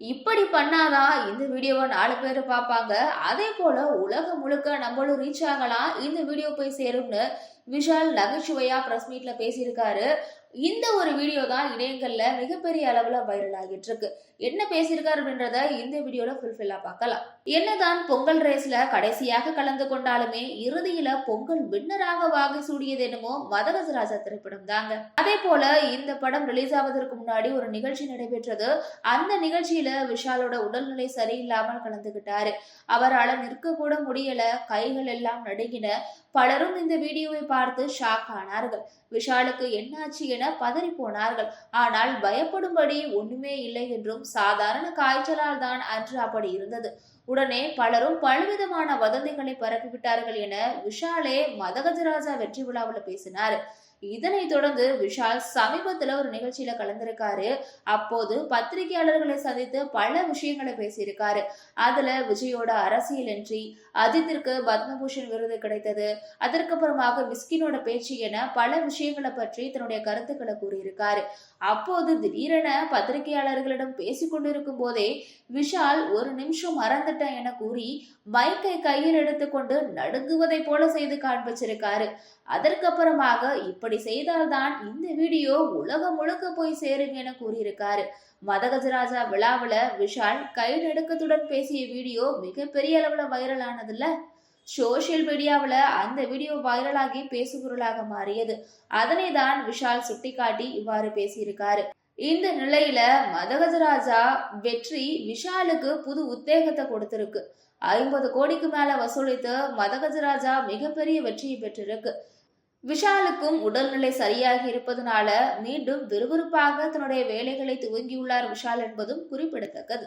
இப்படி பண்ணாதான் இந்த வீடியோவை நாலு பேர் பார்ப்பாங்க. அதே போல உலகம் முழுக்க நம்மளும் ரீச் ஆகலாம். இந்த வீடியோ போய் சேரும்னு விஷால் நகைச்சுவையா பிரஸ் மீட்ல பேசியிருக்காரு. இந்த ஒரு வீடியோ தான் இணையங்கள்ல மிகப்பெரிய அளவுல வைரல் ஆகிட்டு இருக்கு என்ன பேசியிருக்காரு அப்படின்றத இந்த வீடியோல ஃபுல்ஃபில்லா பார்க்கலாம். என்னதான் பொங்கல் ரேஸ்ல கடைசியாக கலந்து கொண்டாலுமே இறுதியில பொங்கல் வின்னராக வாகை சூடியது என்னமோ மதகஜராஜா திரைப்படம் தாங்க. அதே போல இந்த படம் ரிலீஸ் ஆவதற்கு முன்னாடி ஒரு நிகழ்ச்சி நடைபெற்றது. அந்த நிகழ்ச்சியில விஷாலோட உடல்நிலை சரியில்லாமல் கலந்துகிட்டாரு. அவரால் நிற்க கூட முடியல. கைகள் எல்லாம் நடுங்கின. பலரும் இந்த வீடியோவை பார்த்து ஷாக் ஆனார்கள். விஷாலுக்கு என்னாச்சு என பதறி போனார்கள். ஆனால் பயப்படும்படி ஒண்ணுமே இல்லை என்றும் சாதாரண காய்ச்சலால் தான் அன்று அப்படி இருந்தது. உடனே பலரும் பலவிதமான வதந்திகளை பரப்பிவிட்டார்கள் என விஷாலே மதகஜராஜா வெற்றி விழாவில் பேசினார். இதனைத் தொடர்ந்து விஷால் சமீபத்துல ஒரு நிகழ்ச்சியில கலந்திருக்காரு. அப்போது பத்திரிகையாளர்களை சந்தித்து பல விஷயங்களை பேசியிருக்காரு. அதுல விஜயோட அரசியல் என்றி அஜித்திற்கு பத்மபூஷன் விருது கிடைத்தது அதற்கப்புறமாக மிஸ்கினோட பேச்சு என பல விஷயங்களை பற்றி தன்னுடைய கருத்துக்களை கூறியிருக்காரு. அப்போது திடீரென பத்திரிகையாளர்களிடம் பேசிக்கொண்டிருக்கும் போதே விஷால் ஒரு நிமிஷம் மறந்துட்டேன் என கூறி மைக்கை கையில் எடுத்துக்கொண்டு நடுங்குவதை போல செய்து காண்பிச்சிருக்காரு. அதற்கப்புறமாக இப்படி செய்தால்தான் இந்த வீடியோ உலகம் முழுக்க போய் சேரும் என கூறியிருக்காரு. மதகஜராஜா விழாவில் விஷால் கை நடுக்கத்துடன் பேசிய வீடியோ மிகப்பெரிய அளவில் வைரல் ஆனதில்ல? சோசியல் மீடியாவில் அந்த வீடியோ வைரலாகி பேசுபொருளாக மாறியது. அதனை தான் விஷால் சுட்டிக்காட்டி இவ்வாறு பேசியிருக்காரு. இந்த நிலையில மதகஜராஜா வெற்றி விஷாலுக்கு புது உத்தேகத்தை கொடுத்திருக்கு. ஐம்பது கோடிக்கு மேல வசூலித்து மதகஜராஜா மிகப்பெரிய வெற்றியை பெற்றிருக்கு. விஷாலுக்கும் உடல்நிலை சரியாகி இருப்பதனால மீண்டும் விறுவிறுப்பாக தன்னுடைய வேலைகளை துவங்கியுள்ளார் விஷால் என்பதும் குறிப்பிடத்தக்கது.